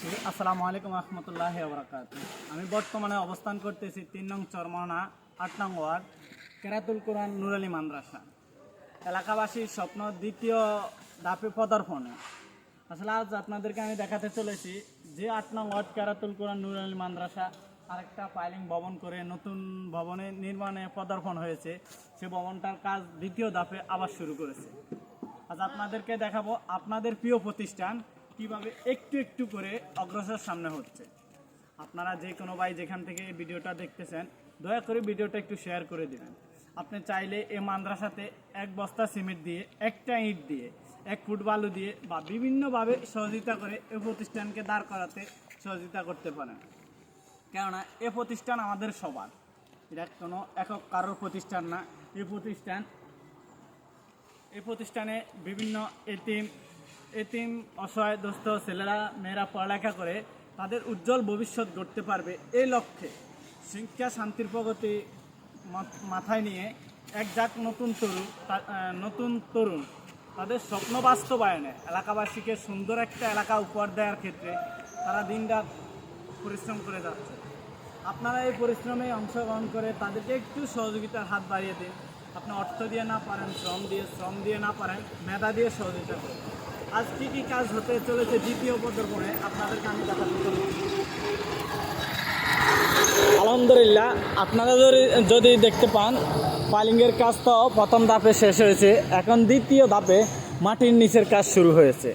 জানাচ্ছি আসসালামু আলাইকুম রহমতুল্লাহ বরাকাত আমি বর্তমানে অবস্থান করতেছি তিন নং চরমনা, আট নং ওয়ার্ড, কেরাতুল কোরআন নুরালি মাদ্রাসা। এলাকাবাসীর স্বপ্ন দ্বিতীয় দাপে পদার্পণে। আসলে আজ আপনাদেরকে আমি দেখাতে চলেছি যে আট নং ওয়ার্ড, কেরাতুল কোরআন নুরালি মাদ্রাসা আরেকটা পাইলিং ভবন করে নতুন ভবনে নির্মাণে পদার্পণ হয়েছে। সে ভবনটার কাজ দ্বিতীয় দাপে আবার শুরু করেছে। আজ আপনাদেরকে দেখাবো আপনাদের প্রিয় প্রতিষ্ঠান কীভাবে একটু একটু করে অগ্রসর সামনে হচ্ছে। আপনারা যে কোনো ভাই যেখান থেকে ভিডিওটা দেখতেছেন, দয়া করে ভিডিওটা একটু শেয়ার করে দিবেন। আপনি চাইলে এই মাদ্রাসাতে এক বস্তা সিমেন্ট দিয়ে, একটা ইট দিয়ে, এক ফুট বালু দিয়ে বা বিভিন্নভাবে সহযোগিতা করে এই প্রতিষ্ঠানকে দাঁড় করাতে সহযোগিতা করতে পারেন। কেননা এ প্রতিষ্ঠান আমাদের সবার। এটা কোনো একক কারোর প্রতিষ্ঠান না। এই প্রতিষ্ঠান এই প্রতিষ্ঠানে বিভিন্ন এতিম এতিম অসহায় দোস্ত ছেলেরা মেয়েরা পড়ালেখা করে তাদের উজ্জ্বল ভবিষ্যৎ গড়তে পারবে এই লক্ষ্যে শিক্ষা শান্তির প্রগতি মাথায় নিয়ে এক জাত নতুন তরুণ নতুন তরুণ তাদের স্বপ্ন বাস্তবায়নে এলাকাবাসীকে সুন্দর একটা এলাকা উপহার দেওয়ার ক্ষেত্রে তারা দিনরাত পরিশ্রম করে যাচ্ছে। আপনারা এই পরিশ্রমে অংশগ্রহণ করে তাদেরকে একটু সহযোগিতার হাত বাড়িয়ে দিন। আপনি অর্থ দিয়ে না পারেন, শ্রম দিয়ে শ্রম দিয়ে না পারেন, মেধা দিয়ে সহযোগিতা করুন। আজ কী কী কাজ হতে চলেছে দ্বিতীয় পদর্পণে আপনাদেরকে আমি আলহামদুলিল্লাহ, আপনারা যদি যদি দেখতে পান, পালিংয়ের কাজ তো প্রথম ধাপে শেষ হয়েছে। এখন দ্বিতীয় ধাপে মাটির নিচের কাজ শুরু হয়েছে।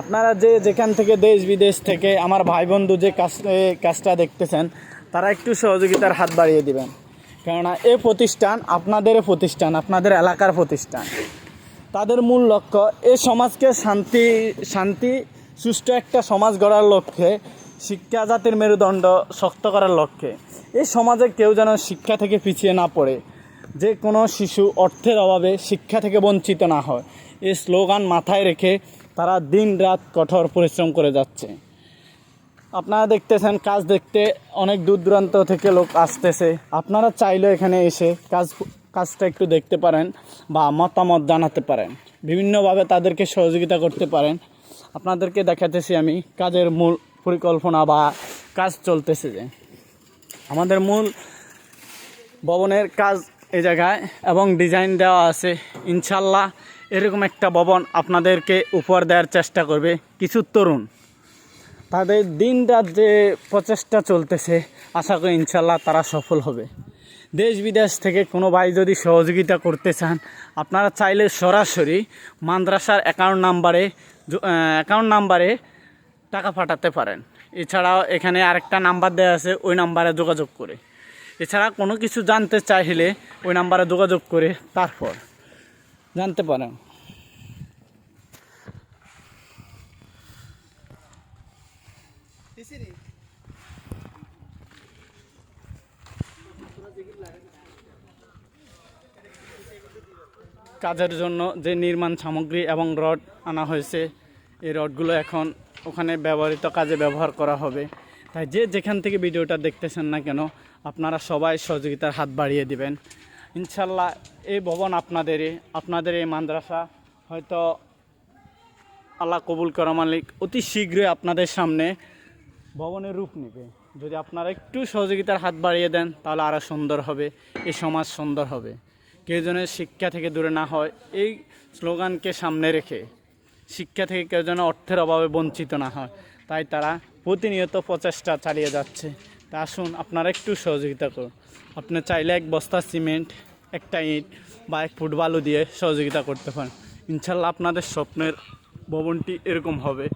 আপনারা যে যেখান থেকে দেশ বিদেশ থেকে আমার ভাই বন্ধু যে কাজ কাজটা দেখতেছেন, তারা একটু সহযোগিতার হাত বাড়িয়ে দিবেন। কেননা, এ প্রতিষ্ঠান আপনাদের প্রতিষ্ঠান, আপনাদের এলাকার প্রতিষ্ঠান। তাদের মূল লক্ষ্য এই সমাজকে শান্তি শান্তি, সুষ্ঠু একটা সমাজ গড়ার লক্ষ্যে, শিক্ষা জাতির মেরুদণ্ড শক্ত করার লক্ষ্যে। এই সমাজে কেউ যেন শিক্ষা থেকে পিছিয়ে না পড়ে, যে কোনো শিশু অর্থের অভাবে শিক্ষা থেকে বঞ্চিত না হয়। এই স্লোগান মাথায় রেখে তারা দিন রাত কঠোর পরিশ্রম করে যাচ্ছে। আপনারা দেখতেছেন কাজ দেখতে অনেক দূর দূরান্ত থেকে লোক আসতেছে। আপনারা চাইলে এখানে এসে কাজ কাজটা একটু দেখতে পারেন বা মতামত জানাতে পারেন। বিভিন্নভাবে তাদেরকে সহযোগিতা করতে পারেন। আপনাদেরকে দেখাতেছি আমি কাজের মূল পরিকল্পনা বা কাজ চলতেছে যে। আমাদের মূল ভবনের কাজ এই জায়গায় এবং ডিজাইন দেওয়া আছে। ইনশাল্লাহ এরকম একটা ভবন আপনাদেরকে উপহার দেওয়ার চেষ্টা করবে কিছু তরুণ। তাদের দিন রাত যে প্রচেষ্টা চলতেছে, আশা করি ইনশাল্লাহ তারা সফল হবে। দেশ বিদেশ থেকে কোনো ভাই যদি সহযোগিতা করতে চান, আপনারা চাইলে সরাসরি মাদ্রাসার অ্যাকাউন্ট নাম্বারে অ্যাকাউন্ট নাম্বারে টাকা পাঠাতে পারেন। এছাড়াও এখানে আরেকটা নাম্বার দেওয়া আছে, ওই নাম্বারে যোগাযোগ করে। এছাড়া কোনো কিছু জানতে চাইলে ওই নাম্বারে যোগাযোগ করে তারপর জানতে পারেন। কাজের জন্য যে নির্মাণ সামগ্রী এবং রড আনা হয়েছে, এই রডগুলো এখন ওখানে ব্যবহৃত কাজে ব্যবহার করা হবে। তাই যে যেখান থেকে ভিডিওটা দেখতেছেন না কেন, আপনারা সবাই সহযোগিতার হাত বাড়িয়ে দিবেন। ইনশাল্লাহ এই ভবন আপনাদেরই, আপনাদের এই মাদ্রাসা হয়তো আল্লাহ কবুল করা মালিক অতি শীঘ্রই আপনাদের সামনে ভবনের রূপ নেবে। যদি আপনারা একটু সহযোগিতার হাত বাড়িয়ে দেন, তাহলে আরও সুন্দর হবে, এই সমাজ সুন্দর হবে। কেউ যেন শিক্ষা থেকে দূরে না হয়, এই স্লোগানকে সামনে রেখে শিক্ষা থেকে কেউ যেন অর্থের অভাবে বঞ্চিত না হয়, তাই তারা প্রতিনিয়ত প্রচেষ্টা চালিয়ে যাচ্ছে। তা আসুন আপনারা একটু সহযোগিতা করুন। আপনি চাইলে এক বস্তা সিমেন্ট, একটা ইট বা এক ফুট বালু দিয়ে সহযোগিতা করতে পারেন। ইনশাল্লাহ আপনাদের স্বপ্নের ভবনটি এরকম হবে।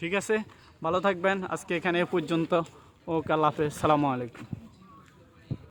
ঠিক আছে? ভালো থাকবেন। আজকে এখানে পর্যন্ত। ও কাল হাফেজ। সালামু আলাইকুম।